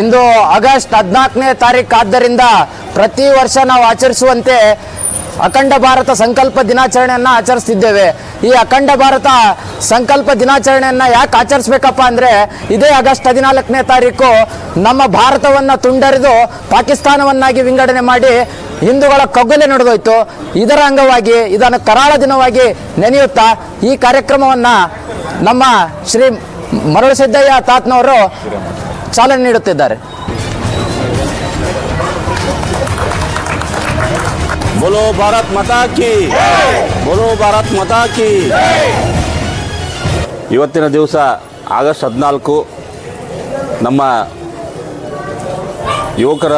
ಇಂದು August ಹದಿನಾಲ್ಕನೇ ತಾರೀಕು ಆದ್ದರಿಂದ ಪ್ರತಿ ವರ್ಷ ನಾವು ಆಚರಿಸುವಂತೆ ಅಖಂಡ ಭಾರತ ಸಂಕಲ್ಪ ದಿನಾಚರಣೆಯನ್ನು ಆಚರಿಸ್ತಿದ್ದೇವೆ. ಈ ಅಖಂಡ ಭಾರತ ಸಂಕಲ್ಪ ದಿನಾಚರಣೆಯನ್ನು ಯಾಕೆ ಆಚರಿಸ್ಬೇಕಪ್ಪ ಅಂದರೆ ಇದೇ ಆಗಸ್ಟ್ ಹದಿನಾಲ್ಕನೇ ತಾರೀಕು ನಮ್ಮ ಭಾರತವನ್ನು ತುಂಡರಿದು ಪಾಕಿಸ್ತಾನವನ್ನಾಗಿ ವಿಂಗಡಣೆ ಮಾಡಿ ಹಿಂದೂಗಳ ಕಗ್ಗಲೆ ನಡೆದೋಯ್ತು. ಇದರ ಅಂಗವಾಗಿ ಇದನ್ನು ಕರಾಳ ದಿನವಾಗಿ ನೆನೆಯುತ್ತಾ ಈ ಕಾರ್ಯಕ್ರಮವನ್ನು ನಮ್ಮ ಶ್ರೀ ಮರುಳಸಿದ್ದಯ್ಯ ತಾತ್ನವರು ಚಾಲನೆ ನೀಡುತ್ತಿದ್ದಾರೆ. ಬೋಲೋ ಭಾರತ್ ಮತಾಕಿ ಬೋಲೋ ಭಾರತ್ ಮತಾಕಿ ಇವತ್ತಿನ ದಿವಸ ಆಗಸ್ಟ್ ಹದಿನಾಲ್ಕು ನಮ್ಮ ಯುವಕರ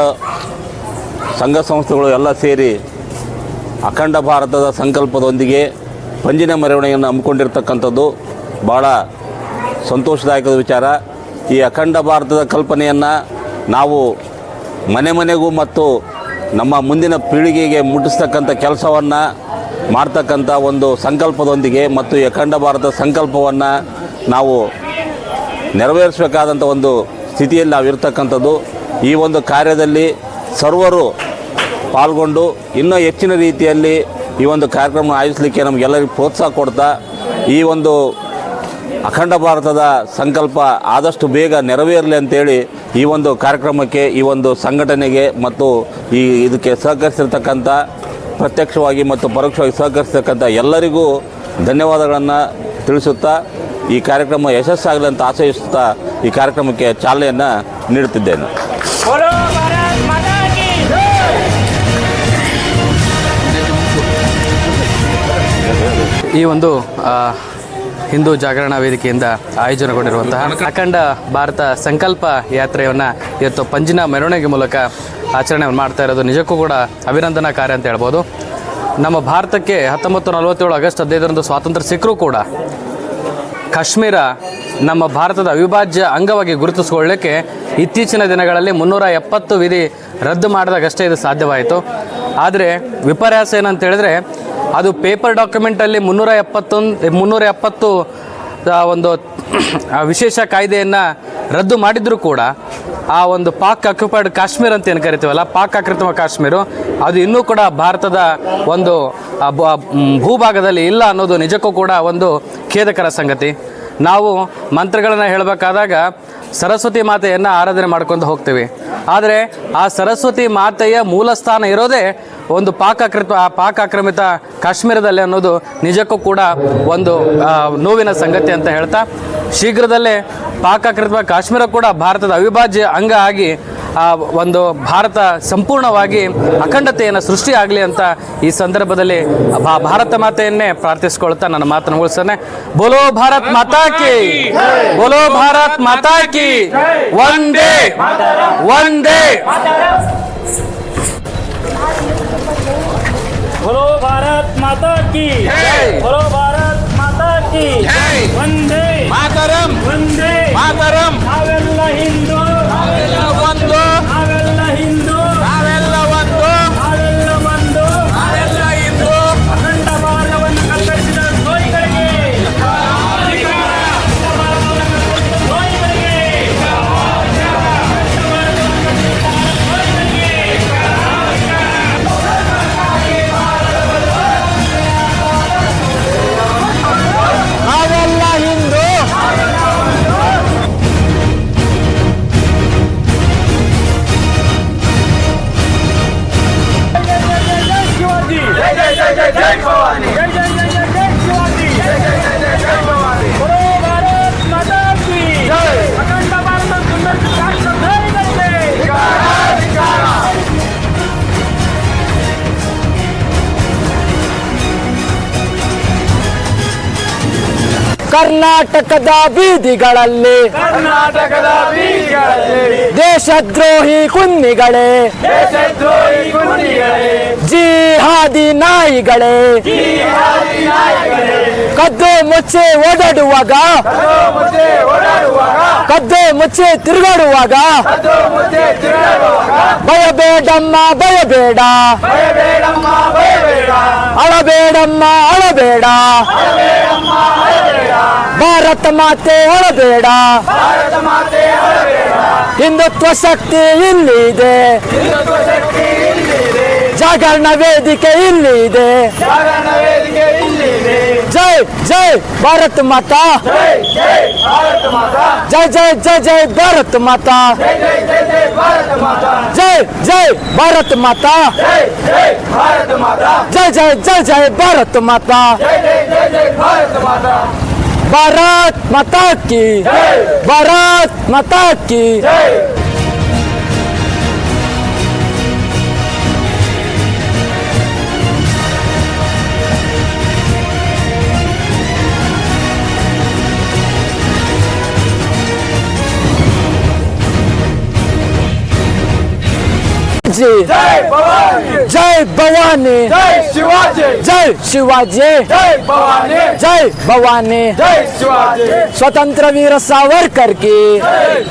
ಸಂಘ ಸಂಸ್ಥೆಗಳು ಎಲ್ಲ ಸೇರಿ ಅಖಂಡ ಭಾರತದ ಸಂಕಲ್ಪದೊಂದಿಗೆ ಪಂಜಿನ ಮೆರವಣಿಗೆಯನ್ನು ಹಮ್ಮಿಕೊಂಡಿರ್ತಕ್ಕಂಥದ್ದು ಭಾಳ ಸಂತೋಷದಾಯಕದ ವಿಚಾರ. ಈ ಅಖಂಡ ಭಾರತದ ಕಲ್ಪನೆಯನ್ನು ನಾವು ಮನೆ ಮನೆಗೂ ಮತ್ತು ನಮ್ಮ ಮುಂದಿನ ಪೀಳಿಗೆಗೆ ಮುಟ್ಟಿಸ್ತಕ್ಕಂಥ ಕೆಲಸವನ್ನು ಮಾಡ್ತಕ್ಕಂಥ ಒಂದು ಸಂಕಲ್ಪದೊಂದಿಗೆ ಮತ್ತು ಈ ಅಖಂಡ ಭಾರತ ಸಂಕಲ್ಪವನ್ನು ನಾವು ನೆರವೇರಿಸಬೇಕಾದಂಥ ಒಂದು ಸ್ಥಿತಿಯಲ್ಲಿ ನಾವು ಇರ್ತಕ್ಕಂಥದ್ದು ಈ ಒಂದು ಕಾರ್ಯದಲ್ಲಿ ಸರ್ವರು ಪಾಲ್ಗೊಂಡು ಇನ್ನೂ ಹೆಚ್ಚಿನ ರೀತಿಯಲ್ಲಿ ಈ ಒಂದು ಕಾರ್ಯಕ್ರಮ ಆಯೋಜಿಸಲಿಕ್ಕೆ ನಮಗೆಲ್ಲರಿಗೂ ಪ್ರೋತ್ಸಾಹ ಕೊಡ್ತಾ ಈ ಒಂದು ಅಖಂಡ ಭಾರತದ ಸಂಕಲ್ಪ ಆದಷ್ಟು ಬೇಗ ನೆರವೇರಲಿ ಅಂತೇಳಿ ಈ ಒಂದು ಕಾರ್ಯಕ್ರಮಕ್ಕೆ, ಈ ಒಂದು ಸಂಘಟನೆಗೆ ಮತ್ತು ಈ ಇದಕ್ಕೆ ಸಹಕರಿಸಿರ್ತಕ್ಕಂಥ, ಪ್ರತ್ಯಕ್ಷವಾಗಿ ಮತ್ತು ಪರೋಕ್ಷವಾಗಿ ಸಹಕರಿಸ್ತಕ್ಕಂಥ ಎಲ್ಲರಿಗೂ ಧನ್ಯವಾದಗಳನ್ನು ತಿಳಿಸುತ್ತಾ ಈ ಕಾರ್ಯಕ್ರಮ ಯಶಸ್ಸಾಗಲಿ ಅಂತ ಆಶಯಿಸುತ್ತಾ ಈ ಕಾರ್ಯಕ್ರಮಕ್ಕೆ ಚಾಲನೆಯನ್ನು ನೀಡುತ್ತಿದ್ದೇನೆ. ಈ ಒಂದು ಹಿಂದೂ ಜಾಗರಣ ವೇದಿಕೆಯಿಂದ ಆಯೋಜನೆಗೊಂಡಿರುವಂತಹ ಅಖಂಡ ಭಾರತ ಸಂಕಲ್ಪ ಯಾತ್ರೆಯನ್ನು ಇವತ್ತು ಪಂಜಿನ ಮೆರವಣಿಗೆ ಮೂಲಕ ಆಚರಣೆ ಮಾಡ್ತಾ ಇರೋದು ನಿಜಕ್ಕೂ ಕೂಡ ಅಭಿನಂದನಾ ಕಾರ್ಯ ಅಂತ ಹೇಳ್ಬೋದು. ನಮ್ಮ ಭಾರತಕ್ಕೆ ಹತ್ತೊಂಬತ್ತು ನಲವತ್ತೇಳು ಆಗಸ್ಟ್ ಹದಿನೈದರಂದು ಸ್ವಾತಂತ್ರ್ಯ ಸಿಕ್ಕರೂ ಕೂಡ ಕಾಶ್ಮೀರ ನಮ್ಮ ಭಾರತದ ಅವಿಭಾಜ್ಯ ಅಂಗವಾಗಿ ಗುರುತಿಸಿಕೊಳ್ಳಕ್ಕೆ ಇತ್ತೀಚಿನ ದಿನಗಳಲ್ಲಿ ಮುನ್ನೂರ ಎಪ್ಪತ್ತು ವಿಧಿ ರದ್ದು ಮಾಡಿದಾಗಷ್ಟೇ ಇದು ಸಾಧ್ಯವಾಯಿತು. ಆದರೆ ವಿಪರ್ಯಾಸ ಏನಂತ ಹೇಳಿದ್ರೆ ಅದು ಪೇಪರ್ ಡಾಕ್ಯುಮೆಂಟಲ್ಲಿ ಮುನ್ನೂರ ಎಪ್ಪತ್ತೊಂದು ಮುನ್ನೂರ ಎಪ್ಪತ್ತು ಒಂದು ವಿಶೇಷ ಕಾಯ್ದೆಯನ್ನು ರದ್ದು ಮಾಡಿದರೂ ಕೂಡ ಆ ಒಂದು ಪಾಕ್ ಅಕ್ಯುಪೈಡ್ ಕಾಶ್ಮೀರ ಅಂತ ಏನು ಕರಿತೀವಲ್ಲ, ಪಾಕ್ ಆಕ್ರಮಿತ ಕಾಶ್ಮೀರ, ಅದು ಇನ್ನೂ ಕೂಡ ಭಾರತದ ಒಂದು ಭೂಭಾಗದಲ್ಲಿ ಇಲ್ಲ ಅನ್ನೋದು ನಿಜಕ್ಕೂ ಕೂಡ ಒಂದು ಖೇದಕರ ಸಂಗತಿ. ನಾವು ಮಂತ್ರಗಳನ್ನು ಹೇಳಬೇಕಾದಾಗ ಸರಸ್ವತಿ ಮಾತೆಯನ್ನು ಆರಾಧನೆ ಮಾಡ್ಕೊಂಡು ಹೋಗ್ತೀವಿ. ಆದರೆ ಆ ಸರಸ್ವತಿ ಮಾತೆಯ ಮೂಲ ಸ್ಥಾನ ಇರೋದೇ ಒಂದು ಪಾಕಾಕೃತ ಆಕ್ರಮಿತ ಆ ಪಾಕ ಆಕ್ರಮಿತ ಕಾಶ್ಮೀರದಲ್ಲಿ ಅನ್ನೋದು ನಿಜಕ್ಕೂ ಕೂಡ ಒಂದು ನೋವಿನ ಸಂಗತಿ ಅಂತ ಹೇಳ್ತಾ, ಶೀಘ್ರದಲ್ಲೇ ಪಾಕಾಕೃತ ಕಾಶ್ಮೀರ ಕೂಡ ಭಾರತದ ಅವಿಭಾಜ್ಯ ಅಂಗ ಆಗಿ ಆ ಒಂದು ಭಾರತ ಸಂಪೂರ್ಣವಾಗಿ ಅಖಂಡತೆಯನ್ನು ಸೃಷ್ಟಿಯಾಗಲಿ ಅಂತ ಈ ಸಂದರ್ಭದಲ್ಲಿ ಭಾರತ ಮಾತೆಯನ್ನೇ ಪ್ರಾರ್ಥಿಸಿಕೊಳ್ತಾ ನನ್ನ ಮಾತನ್ನು ಉಳಿಸ್ತಾನೆ ಬೋಲೋ ಭಾರತ್ ಮಾತಾಕಿ ಬೋಲೋ ಭಾರತ್ ಮಾತಾಕಿ ಒಂದೇ ಒಂದೇ. ಬೋಲೋ ಮಾತಾಕಿ ಬೋಲೋ ಭಾರತ್ ಮಾತಾಕಿ ಒಂದೇ ಮಾತರಂ. ಒಂದೇ. ಮಾತರಂ. ಹಿಂದೂ. ಕರ್ನಾಟಕದ ಬೀದಿಗಳಲ್ಲಿ. ಕರ್ನಾಟಕದ ಬೀದಿಗಳಲ್ಲಿ. ದೇಶದ್ರೋಹಿ ಕುನ್ನಿಗಳೇ. ದೇಶದ್ರೋಹಿ ಕುನ್ನಿಗಳೇ. ಜಿಹಾದಿ ನಾಯಿಗಳೇ. ಕದ್ದು ಮುಚ್ಚೆ ಓಡಾಡುವಾಗ ಮುಚ್ಚೆ ಓಡಾಡುವಾಗ ಕದ್ದು ಮುಚ್ಚೆ ತಿರುಗಾಡುವಾಗ. ಭಯಬೇಡಮ್ಮ ಭಯಬೇಡ. ಅಳಬೇಡಮ್ಮ ಅಳಬೇಡ. ಭಾರತ ಮಾತೆ ಅಳಬೇಡ ಭಾರತ ಮಾತೆ ಅಳಬೇಡ ಹಿಂದುತ್ವ ಶಕ್ತಿ ಇಲ್ಲಿದೆ ಜಾಗರಣ ವೇದಿಕೆ ಇಲ್ಲಿದೆ ಜೈ ಜೈ ಭಾರತ್ ಮಾತಾ ಜೈ ಜೈ ಜೈ ಜೈ ಭಾರತ್ ಮಾತಾ ಜೈ ಜೈ ಭಾರತ್ ಮಾತಾ ಜೈ ಜೈ ಜೈ ಜೈ ಭಾರತ್ ಮಾತಾ भारत माता की भारत माता की जी जय भवानी जय भवानी। जय शिवाजी। जय शिवाजी। जय भवानी। जय भवानी। जय शिवाजी। स्वतंत्र वीर सावरकर की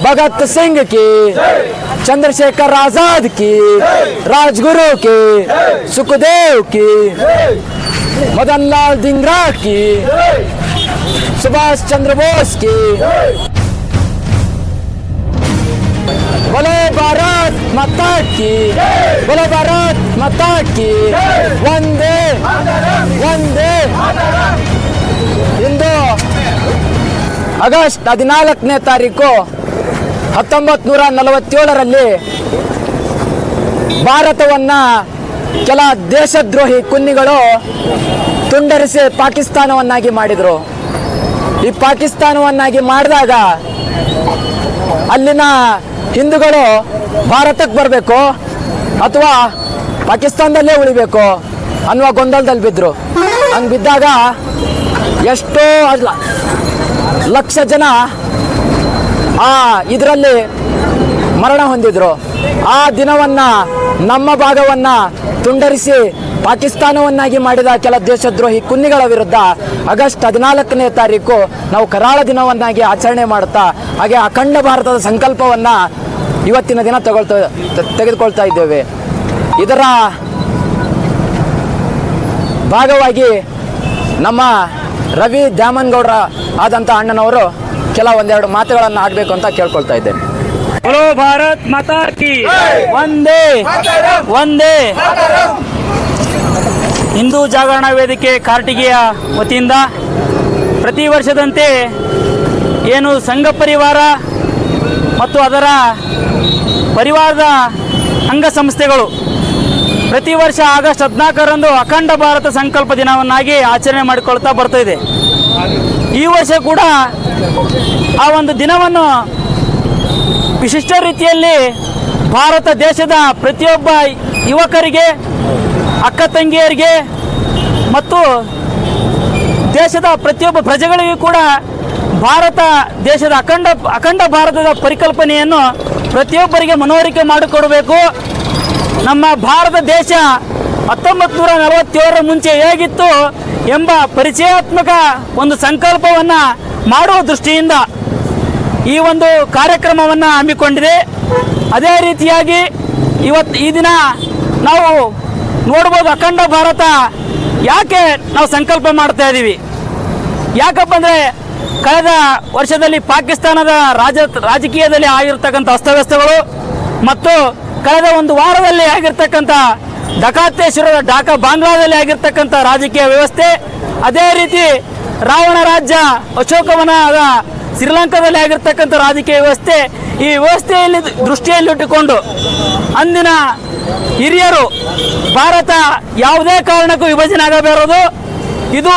भगत सिंह की चंद्रशेखर आज़ाद की राजगुरु की सुखदेव की मदन लाल धिंगरा की सुभाष चंद्र बोस की ಬಲೆ ಭಾರತ್ ಮತಾಕಿ ಬಲೆ ಭಾರತ್ ಮತಾಕಿ ಒಂದೇ ಒಂದೇ ಇಂದು ಆಗಸ್ಟ್ ಹದಿನಾಲ್ಕನೇ ತಾರೀಕು ಹತ್ತೊಂಬತ್ತು ನೂರ ನಲವತ್ತೇಳರಲ್ಲಿ ಭಾರತವನ್ನು ಕೆಲ ದೇಶದ್ರೋಹಿ ಕುನ್ನಿಗಳು ತುಂಡರಿಸಿ ಪಾಕಿಸ್ತಾನವನ್ನಾಗಿ ಮಾಡಿದರು. ಈ ಪಾಕಿಸ್ತಾನವನ್ನಾಗಿ ಮಾಡಿದಾಗ ಅಲ್ಲಿನ ಹಿಂದೂಗಳು ಭಾರತಕ್ಕೆ ಬರಬೇಕು ಅಥವಾ ಪಾಕಿಸ್ತಾನದಲ್ಲೇ ಉಳಿಬೇಕು ಅನ್ನುವ ಗೊಂದಲದಲ್ಲಿ ಬಿದ್ದರು ಹಂಗೆ ಬಿದ್ದಾಗ ಎಷ್ಟೋ ಅಲ್ಲ, ಲಕ್ಷ ಜನ ಆ ಇದರಲ್ಲಿ ಮರಣ ಹೊಂದಿದ್ರು. ಆ ದಿನವನ್ನು ನಮ್ಮ ಭಾಗವನ್ನು ತುಂಡರಿಸಿ ಪಾಕಿಸ್ತಾನವನ್ನಾಗಿ ಮಾಡಿದ ಕೆಲ ದೇಶದ್ರೋಹಿ ಕುನ್ನಿಗಳ ವಿರುದ್ಧ ಆಗಸ್ಟ್ ಹದಿನಾಲ್ಕನೇ ತಾರೀಕು ನಾವು ಕರಾಳ ದಿನವನ್ನಾಗಿ ಆಚರಣೆ ಮಾಡುತ್ತಾ ಹಾಗೆ ಅಖಂಡ ಭಾರತದ ಸಂಕಲ್ಪವನ್ನು ಇವತ್ತಿನ ದಿನ ತಗೊಳ್ತಾ ತೆಗೆದುಕೊಳ್ತಾ ಇದ್ದೇವೆ. ಇದರ ಭಾಗವಾಗಿ ನಮ್ಮ ರವಿ ದ್ಯಾಮನ್ಗೌಡರ ಆದಂಥ ಅಣ್ಣನವರು ಕೆಲ ಒಂದೆರಡು ಮಾತುಗಳನ್ನು ಆಡಬೇಕು ಅಂತ ಕೇಳ್ಕೊಳ್ತಾ ಇದ್ದೇನೆ. ಭಾರತ್ ಮಾತಾ ಕಿ. ಒಂದೇ ಒಂದೇ ಹಿಂದೂ ಜಾಗರಣ ವೇದಿಕೆ ಕಾರ್ಟಿಗೆಯ ವತಿಯಿಂದ ಪ್ರತಿ ವರ್ಷದಂತೆ ಏನು ಸಂಘ ಪರಿವಾರ ಮತ್ತು ಅದರ ಪರಿವಾರದ ಅಂಗಸಂಸ್ಥೆಗಳು ಪ್ರತಿ ವರ್ಷ ಆಗಸ್ಟ್ ಹದಿನಾಲ್ಕರಂದು ಅಖಂಡ ಭಾರತ ಸಂಕಲ್ಪ ದಿನವನ್ನಾಗಿ ಆಚರಣೆ ಮಾಡಿಕೊಳ್ತಾ ಬರ್ತಾ ಇದೆ. ಈ ವರ್ಷ ಕೂಡ ಆ ಒಂದು ದಿನವನ್ನು ವಿಶಿಷ್ಟ ರೀತಿಯಲ್ಲಿ ಭಾರತ ದೇಶದ ಪ್ರತಿಯೊಬ್ಬ ಯುವಕರಿಗೆ ಅಕ್ಕ ತಂಗಿಯರಿಗೆ ಮತ್ತು ದೇಶದ ಪ್ರತಿಯೊಬ್ಬ ಪ್ರಜೆಗಳಿಗೂ ಕೂಡ ಭಾರತ ದೇಶದ ಅಖಂಡ ಅಖಂಡ ಭಾರತದ ಪರಿಕಲ್ಪನೆಯನ್ನು ಪ್ರತಿಯೊಬ್ಬರಿಗೆ ಮನವರಿಕೆ ಮಾಡಿಕೊಡಬೇಕು. ನಮ್ಮ ಭಾರತ ದೇಶ ಹತ್ತೊಂಬತ್ತು ನೂರ ನಲವತ್ತೇಳರ ಮುಂಚೆ ಹೇಗಿತ್ತು ಎಂಬ ಪರಿಚಯಾತ್ಮಕ ಒಂದು ಸಂಕಲ್ಪವನ್ನು ಮಾಡುವ ದೃಷ್ಟಿಯಿಂದ ಈ ಒಂದು ಕಾರ್ಯಕ್ರಮವನ್ನು ಹಮ್ಮಿಕೊಂಡಿದೆ. ಅದೇ ರೀತಿಯಾಗಿ ಇವತ್ತು ಈ ದಿನ ನಾವು ನೋಡ್ಬೋದು ಅಖಂಡ ಭಾರತ. ಯಾಕೆ ನಾವು ಸಂಕಲ್ಪ ಮಾಡ್ತಾ ಇದ್ದೀವಿ ಯಾಕಪ್ಪ ಅಂದರೆ ಕಳೆದ ವರ್ಷದಲ್ಲಿ ಪಾಕಿಸ್ತಾನದ ರಾಜ ರಾಜಕೀಯದಲ್ಲಿ ಆಗಿರ್ತಕ್ಕಂಥ ಅಸ್ತವ್ಯಸ್ತಗಳು ಮತ್ತು ಕಳೆದ ಒಂದು ವಾರದಲ್ಲಿ ಆಗಿರ್ತಕ್ಕಂಥ ಡಕಾತೇಶ್ವರದ ಡಾಕಾ ಬಾಂಗ್ಲಾದಲ್ಲಿ ಆಗಿರ್ತಕ್ಕಂಥ ರಾಜಕೀಯ ವ್ಯವಸ್ಥೆ, ಅದೇ ರೀತಿ ರಾವಣ ರಾಜ್ಯ ಅಶೋಕವನದ ಶ್ರೀಲಂಕಾದಲ್ಲಿ ಆಗಿರ್ತಕ್ಕಂಥ ರಾಜಕೀಯ ವ್ಯವಸ್ಥೆ, ಈ ವ್ಯವಸ್ಥೆಯಲ್ಲಿ ದೃಷ್ಟಿಯಲ್ಲಿಟ್ಟುಕೊಂಡು ಅಂದಿನ ಹಿರಿಯರು, ಭಾರತ ಯಾವುದೇ ಕಾರಣಕ್ಕೂ ವಿಭಜನೆ ಆಗಬಾರದು ಇದು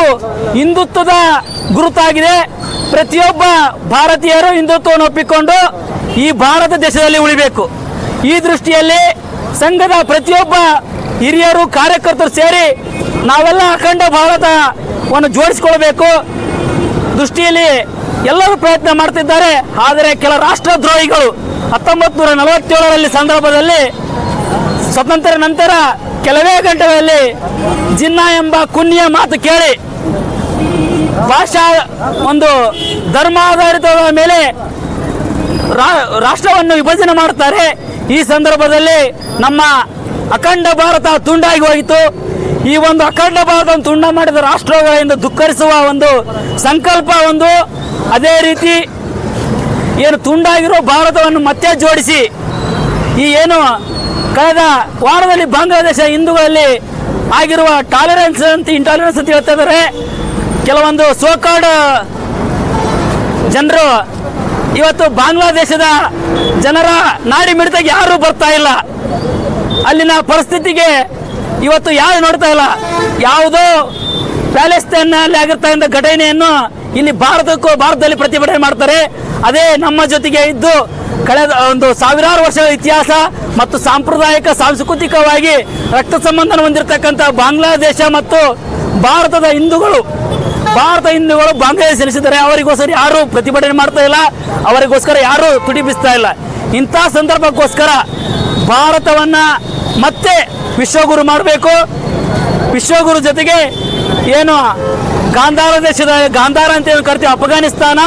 ಹಿಂದುತ್ವದ ಗುರುತಾಗಿದೆ. ಪ್ರತಿಯೊಬ್ಬ ಭಾರತೀಯರು ಹಿಂದುತ್ವವನ್ನು ಒಪ್ಪಿಕೊಂಡು ಈ ಭಾರತ ದೇಶದಲ್ಲಿ ಉಳಿಬೇಕು. ಈ ದೃಷ್ಟಿಯಲ್ಲಿ ಸಂಘದ ಪ್ರತಿಯೊಬ್ಬ ಹಿರಿಯರು, ಕಾರ್ಯಕರ್ತರು ಸೇರಿ ನಾವೆಲ್ಲ ಅಖಂಡ ಭಾರತವನ್ನು ಜೋಡಿಸಿಕೊಳ್ಬೇಕು ದೃಷ್ಟಿಯಲ್ಲಿ ಎಲ್ಲರೂ ಪ್ರಯತ್ನ ಮಾಡ್ತಿದ್ದಾರೆ. ಆದರೆ ಕೆಲ ರಾಷ್ಟ್ರದ್ರೋಹಿಗಳು ಹತ್ತೊಂಬತ್ತು ನೂರ ನಲವತ್ತೇಳರಲ್ಲಿ ಸಂದರ್ಭದಲ್ಲಿ ಸ್ವತಂತ್ರ ನಂತರ ಕೆಲವೇ ಗಂಟೆಗಳಲ್ಲಿ ಜಿನ್ನ ಎಂಬ ಕುನ್ನಿಯ ಮಾತು ಕೇಳಿ ಭಾಷಾ ಒಂದು ಧರ್ಮಾಧಾರಿತದ ಮೇಲೆ ರಾ- ರಾಷ್ಟ್ರವನ್ನು ವಿಭಜನೆ ಮಾಡುತ್ತಾರೆ. ಈ ಸಂದರ್ಭದಲ್ಲಿ ನಮ್ಮ ಅಖಂಡ ಭಾರತ ತುಂಡಾಗಿ ಹೋಯಿತು. ಈ ಒಂದು ಅಖಂಡ ಭಾರತವನ್ನು ತುಂಡ ಮಾಡಿದ ರಾಷ್ಟ್ರಗಳಿಂದ ದುಃಖರಿಸುವ ಒಂದು ಸಂಕಲ್ಪ ಒಂದು. ಅದೇ ರೀತಿ ಏನು ತುಂಡಾಗಿರೋ ಭಾರತವನ್ನು ಮತ್ತೆ ಜೋಡಿಸಿ ಈ ಏನು ಕಳೆದ ವಾರದಲ್ಲಿ ಬಾಂಗ್ಲಾದೇಶ ಹಿಂದೂಗಳಲ್ಲಿ ಆಗಿರುವ ಟಾಲರೆನ್ಸ್ ಅಂತ ಇಂಟಾಲರೆನ್ಸ್ ಅಂತ ಹೇಳ್ತಾ ಇದ್ದಾರೆ ಕೆಲವೊಂದು ಸೋಕಾಡ್ ಜನರು ಇವತ್ತು ಬಾಂಗ್ಲಾದೇಶದ ಜನರ ನಾಡಿ ಮಿಡಿತಕ್ಕೆ ಯಾರೂ ಬರ್ತಾ ಇಲ್ಲ. ಅಲ್ಲಿನ ಪರಿಸ್ಥಿತಿಗೆ ಇವತ್ತು ಯಾರು ನೋಡ್ತಾ ಇಲ್ಲ. ಯಾವುದೋ ಪ್ಯಾಲೆಸ್ತೇನಲ್ಲಿ ಆಗಿರ್ತಾ ಇದ್ದ ಘಟನೆಯನ್ನು ಇಲ್ಲಿ ಭಾರತಕ್ಕೂ ಭಾರತದಲ್ಲಿ ಪ್ರತಿಭಟನೆ ಮಾಡ್ತಾರೆ. ಅದೇ ನಮ್ಮ ಜೊತೆಗೆ ಇದ್ದು ಕಳೆದ ಒಂದು ಸಾವಿರಾರು ವರ್ಷಗಳ ಇತಿಹಾಸ ಮತ್ತು ಸಾಂಪ್ರದಾಯಿಕ ಸಾಂಸ್ಕೃತಿಕವಾಗಿ ರಕ್ತ ಸಂಬಂಧ ಹೊಂದಿರತಕ್ಕಂಥ ಬಾಂಗ್ಲಾದೇಶ ಮತ್ತು ಭಾರತದ ಹಿಂದೂಗಳು, ಭಾರತ ಹಿಂದೂಗಳು ಬಾಂಗ್ಲಾದೇಶ ಸಲ್ಲಿಸಿದ್ದಾರೆ ಅವರಿಗೋಸ್ಕರ ಯಾರು ಪ್ರತಿಭಟನೆ ಮಾಡ್ತಾ ಇಲ್ಲ, ಅವರಿಗೋಸ್ಕರ ಯಾರು ತುಡಿಪಿಸ್ತಾ ಇಲ್ಲ. ಇಂಥ ಸಂದರ್ಭಕ್ಕೋಸ್ಕರ ಭಾರತವನ್ನು ಮತ್ತೆ ವಿಶ್ವಗುರು ಮಾಡಬೇಕು. ವಿಶ್ವಗುರು ಜೊತೆಗೆ ಏನು ಗಾಂಧಾರ ದೇಶದ, ಗಾಂಧಾರ ಅಂತ ಏನು ಕರಿತೀವಿ, ಅಫ್ಘಾನಿಸ್ತಾನ,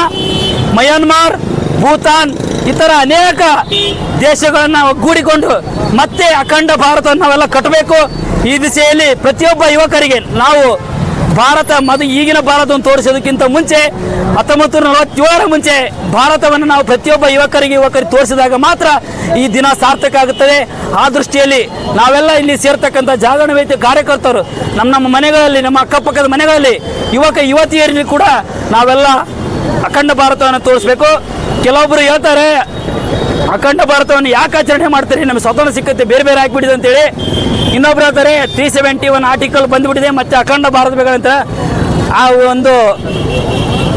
ಮಯನ್ಮಾರ್, ಭೂತಾನ್ ಇತರ ಅನೇಕ ದೇಶಗಳನ್ನು ಒಗ್ಗೂಡಿಕೊಂಡು ಮತ್ತೆ ಅಖಂಡ ಭಾರತವನ್ನು ನಾವೆಲ್ಲ ಕಟ್ಟಬೇಕು. ಈ ದಿಸೆಯಲ್ಲಿ ಪ್ರತಿಯೊಬ್ಬ ಯುವಕರಿಗೆ ನಾವು ಭಾರತ ಮದು ಈಗಿನ ಭಾರತವನ್ನು ತೋರಿಸೋದಕ್ಕಿಂತ ಮುಂಚೆ ಹತ್ತೊಂಬತ್ತು ನಲವತ್ತೇಳರ ಮುಂಚೆ ಭಾರತವನ್ನು ನಾವು ಪ್ರತಿಯೊಬ್ಬ ಯುವಕರಿಗೆ ಯುವಕರಿಗೆ ತೋರಿಸಿದಾಗ ಮಾತ್ರ ಈ ದಿನ ಸಾರ್ಥಕ ಆಗುತ್ತದೆ. ಆ ದೃಷ್ಟಿಯಲ್ಲಿ ನಾವೆಲ್ಲ ಇಲ್ಲಿ ಸೇರ್ತಕ್ಕಂಥ ಜಾಗರಣ ವೇದಿಕೆ ಕಾರ್ಯಕರ್ತರು, ನಮ್ಮ ನಮ್ಮ ಮನೆಗಳಲ್ಲಿ, ನಮ್ಮ ಅಕ್ಕಪಕ್ಕದ ಮನೆಗಳಲ್ಲಿ ಯುವಕ ಯುವತಿಯರಲ್ಲಿ ಕೂಡ ನಾವೆಲ್ಲ ಅಖಂಡ ಭಾರತವನ್ನು ತೋರಿಸ್ಬೇಕು. ಕೆಲವೊಬ್ಬರು ಹೇಳ್ತಾರೆ, ಅಖಂಡ ಭಾರತವನ್ನು ಯಾಕೆ ಆಚರಣೆ ಮಾಡ್ತಾರೆ? ನಮಗೆ ಸ್ವತಂತ್ರ ಸಿಕ್ಕತ್ತೆ, ಬೇರೆ ಬೇರೆ ಹಾಕ್ಬಿಟ್ಟಿದೆ ಅಂತೇಳಿ. ಇನ್ನೊಬ್ರು ಹೇಳ್ತಾರೆ ತ್ರೀ ಸೆವೆಂಟಿ ಒನ್ ಆರ್ಟಿಕಲ್ ಬಂದ್ಬಿಟ್ಟಿದೆ, ಮತ್ತೆ ಅಖಂಡ ಭಾರತ ಬೇಕಂತ. ಆ ಒಂದು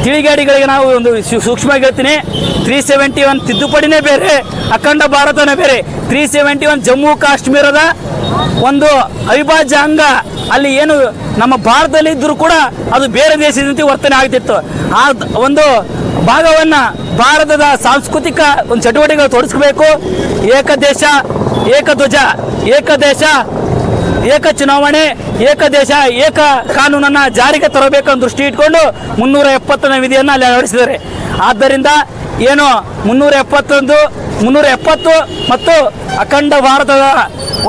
ತಿಳಿಗಾಡಿಗಳಿಗೆ ನಾವು ಒಂದು ಸೂಕ್ಷ್ಮವಾಗಿ ಹೇಳ್ತೀನಿ. ತ್ರೀ ಸೆವೆಂಟಿ ಒನ್ ತಿದ್ದುಪಡಿನೇ ಬೇರೆ, ಅಖಂಡ ಭಾರತನೇ ಬೇರೆ. ತ್ರೀ ಸೆವೆಂಟಿ ಒನ್ ಜಮ್ಮು ಕಾಶ್ಮೀರದ ಒಂದು ಅವಿಭಾಜ್ಯ ಅಂಗ ಅಲ್ಲಿ ಏನು ನಮ್ಮ ಭಾರತದಲ್ಲಿ ಇದ್ದರೂ ಕೂಡ ಅದು ಬೇರೆ ದೇಶದಂತೆ ವರ್ತನೆ ಆಗ್ತಿತ್ತು. ಆ ಒಂದು ಭಾಗವನ್ನ ಭಾರತದ ಸಾಂಸ್ಕೃತಿಕ ಒಂದು ಚಟುವಟಿಕೆಗಳು ತೊಡಗಿಸ್ಬೇಕು ಏಕದೇಶ, ಏಕಧ್ವಜ, ಏಕದೇಶ ಏಕ ಚುನಾವಣೆ ಏಕ ದೇಶ ಏಕ ಕಾನೂನನ್ನ ಜಾರಿಗೆ ತರಬೇಕು ಅಂತ ದೃಷ್ಟಿ ಇಟ್ಕೊಂಡು ಮುನ್ನೂರ ಎಪ್ಪತ್ತನೇ ವಿಧಿಯನ್ನು ಅಲ್ಲಿ ಅಳವಡಿಸಿದ್ದಾರೆ. ಆದ್ದರಿಂದ ಏನು ಮುನ್ನೂರ ಎಪ್ಪತ್ತೊಂದು ಮುನ್ನೂರ ಎಪ್ಪತ್ತು ಮತ್ತು ಅಖಂಡ ಭಾರತದ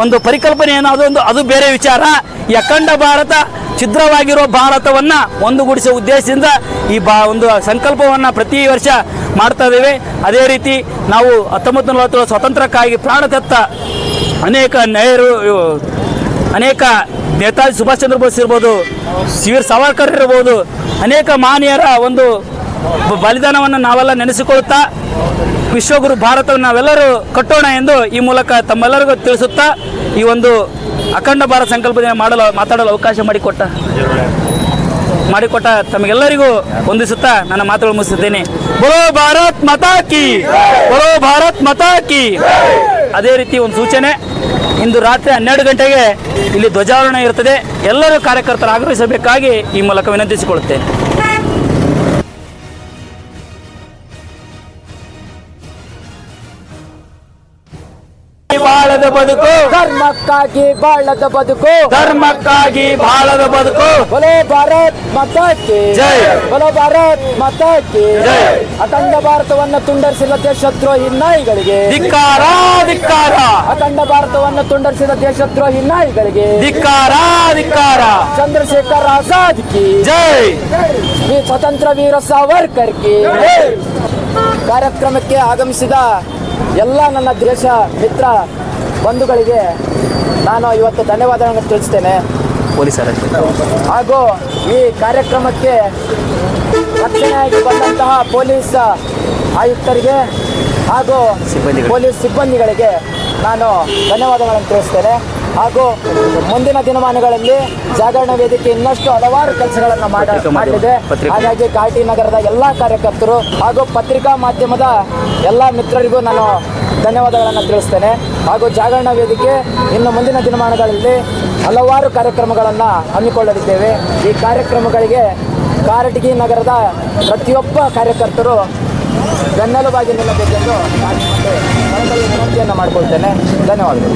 ಒಂದು ಪರಿಕಲ್ಪನೆ ಏನಾದರೂ ಒಂದು ಅದು ಬೇರೆ ವಿಚಾರ. ಈ ಅಖಂಡ ಭಾರತ ಛಿದ್ರವಾಗಿರೋ ಭಾರತವನ್ನು ಒಂದುಗೂಡಿಸುವ ಉದ್ದೇಶದಿಂದ ಈ ಬಾ, ಒಂದು ಸಂಕಲ್ಪವನ್ನು ಪ್ರತಿ ವರ್ಷ ಮಾಡ್ತಾ ಇದ್ದೇವೆ. ಅದೇ ರೀತಿ ನಾವು ಹತ್ತೊಂಬತ್ತು ನಲವತ್ತೇಳು ಸ್ವಾತಂತ್ರ್ಯಕ್ಕಾಗಿ ಪ್ರಾಣ ತತ್ತ ಅನೇಕ ನೆಹರು ಅನೇಕ ನೇತಾಜಿ ಸುಭಾಷ್ ಚಂದ್ರ ಬೋಸ್ ಇರ್ಬೋದು ವೀರ್ ಸಾವರ್ಕರ್ ಇರ್ಬೋದು, ಅನೇಕ ಮಾನ್ಯರ ಒಂದು ಬಲಿದಾನವನ್ನು ನಾವೆಲ್ಲ ನೆನೆಸಿಕೊಳ್ಳುತ್ತಾ ವಿಶ್ವಗುರು ಭಾರತವನ್ನು ನಾವೆಲ್ಲರೂ ಕಟ್ಟೋಣ ಎಂದು ಈ ಮೂಲಕ ತಮ್ಮೆಲ್ಲರಿಗೂ ತಿಳಿಸುತ್ತಾ ಈ ಒಂದು ಅಖಂಡ ಭಾರತ ಸಂಕಲ್ಪನೆ ಮಾಡಲು, ಮಾತಾಡಲು ಅವಕಾಶ ಮಾಡಿಕೊಟ್ಟ ಮಾಡಿಕೊಟ್ಟ ತಮಗೆಲ್ಲರಿಗೂ ಹೊಂದಿಸುತ್ತಾ ನನ್ನ ಮಾತುಗಳು ಮುಗಿಸುತ್ತೇನೆ ಬರೋ ಭಾರತ್ ಮತಾ ಕಿ, ಬರೋ ಭಾರತ್ ಮತಾ ಕಿ. ಅದೇ ರೀತಿ ಒಂದು ಸೂಚನೆ, ಇಂದು ರಾತ್ರಿ ಹನ್ನೆರಡು ಗಂಟೆಗೆ ಇಲ್ಲಿ ಧ್ವಜಾರೋಹಣ ಇರುತ್ತದೆ. ಎಲ್ಲರೂ ಕಾರ್ಯಕರ್ತರು ಆಗಮಿಸಬೇಕಾಗಿ ಈ ಮೂಲಕ ವಿನಂತಿಸಿಕೊಳ್ಳುತ್ತೇನೆ. ಬಾಳದ ಬದುಕು. ಧರ್ಮಕ್ಕಾಗಿ ಬಾಳದ ಬದುಕು. ಧರ್ಮಕ್ಕಾಗಿ ಬಾಳದ ಬದುಕು. ಬಲೋ ಭಾರತ್ ಮತಕ್ಕೆ ಜಯ ಬಲೋ ಭಾರತ್ ಮತಕ್ಕೆ ಜೈ. ಅಖಂಡ ಭಾರತವನ್ನು ತುಂಡರಿಸಿದ ದೇಶದ್ರೋಹಿ ನಾಯಿಗಳಿಗೆ ಧಿಕ್ಕಾರ ಧಿಕ್ಕಾರ. ಅಖಂಡ ಭಾರತವನ್ನು ತುಂಡರಿಸಿದ ದೇಶದ್ರೋಹಿ ನಾಯಿಗಳಿಗೆ ಧಿಕ್ಕಾರ ಧಿಕ್ಕಾರ. ಚಂದ್ರಶೇಖರ್ ಆಜಾದ್ ಕಿ ಜೈ. ಈ ಸ್ವತಂತ್ರ ವೀರ ಸಾವರ್ಕರ್ ಕಿ ಕಾರ್ಯಕ್ರಮಕ್ಕೆ ಆಗಮಿಸಿದ ಎಲ್ಲ ನನ್ನ ದೇಶ ಮಿತ್ರ ಬಂಧುಗಳಿಗೆ ನಾನು ಇವತ್ತು ಧನ್ಯವಾದಗಳನ್ನು ತಿಳಿಸ್ತೇನೆ. ಪೊಲೀಸರ. ಹಾಗೂ ಈ ಕಾರ್ಯಕ್ರಮಕ್ಕೆ ರಕ್ಷಣೆಯಾಗಿ ಬಂದಂತಹ ಪೊಲೀಸ್ ಆಯುಕ್ತರಿಗೆ ಹಾಗೂ. ಪೊಲೀಸ್ ಸಿಬ್ಬಂದಿಗಳಿಗೆ ನಾನು ಧನ್ಯವಾದಗಳನ್ನು ತಿಳಿಸ್ತೇನೆ. ಹಾಗೂ ಮುಂದಿನ ದಿನಮಾನಗಳಲ್ಲಿ ಜಾಗರಣ ವೇದಿಕೆ ಇನ್ನಷ್ಟು ಹಲವಾರು ಕೆಲಸಗಳನ್ನು ಮಾಡ ಮಾಡಲಿದೆ. ಹಾಗಾಗಿ ಕಾಟಿ ನಗರದ ಎಲ್ಲ ಕಾರ್ಯಕರ್ತರು ಹಾಗೂ ಪತ್ರಿಕಾ ಮಾಧ್ಯಮದ ಎಲ್ಲ ಮಿತ್ರರಿಗೂ ನಾನು ಧನ್ಯವಾದಗಳನ್ನು ತಿಳಿಸ್ತೇನೆ. ಹಾಗೂ ಜಾಗರಣ ವೇದಿಕೆ ಇನ್ನು ಮುಂದಿನ ದಿನಮಾನಗಳಲ್ಲಿ ಹಲವಾರು ಕಾರ್ಯಕ್ರಮಗಳನ್ನು ಹಮ್ಮಿಕೊಳ್ಳಲಿದ್ದೇವೆ. ಈ ಕಾರ್ಯಕ್ರಮಗಳಿಗೆ ಕಾರಟಗಿ ನಗರದ ಪ್ರತಿಯೊಬ್ಬ ಕಾರ್ಯಕರ್ತರು ಬೆನ್ನೆಲುಬಾಗಿ ನಿಲ್ಲಬೇಕೆಂದು ನಾನು ವಿನಂತಿಯನ್ನು ಮಾಡಿಕೊಳ್ತೇನೆ. ಧನ್ಯವಾದಗಳು.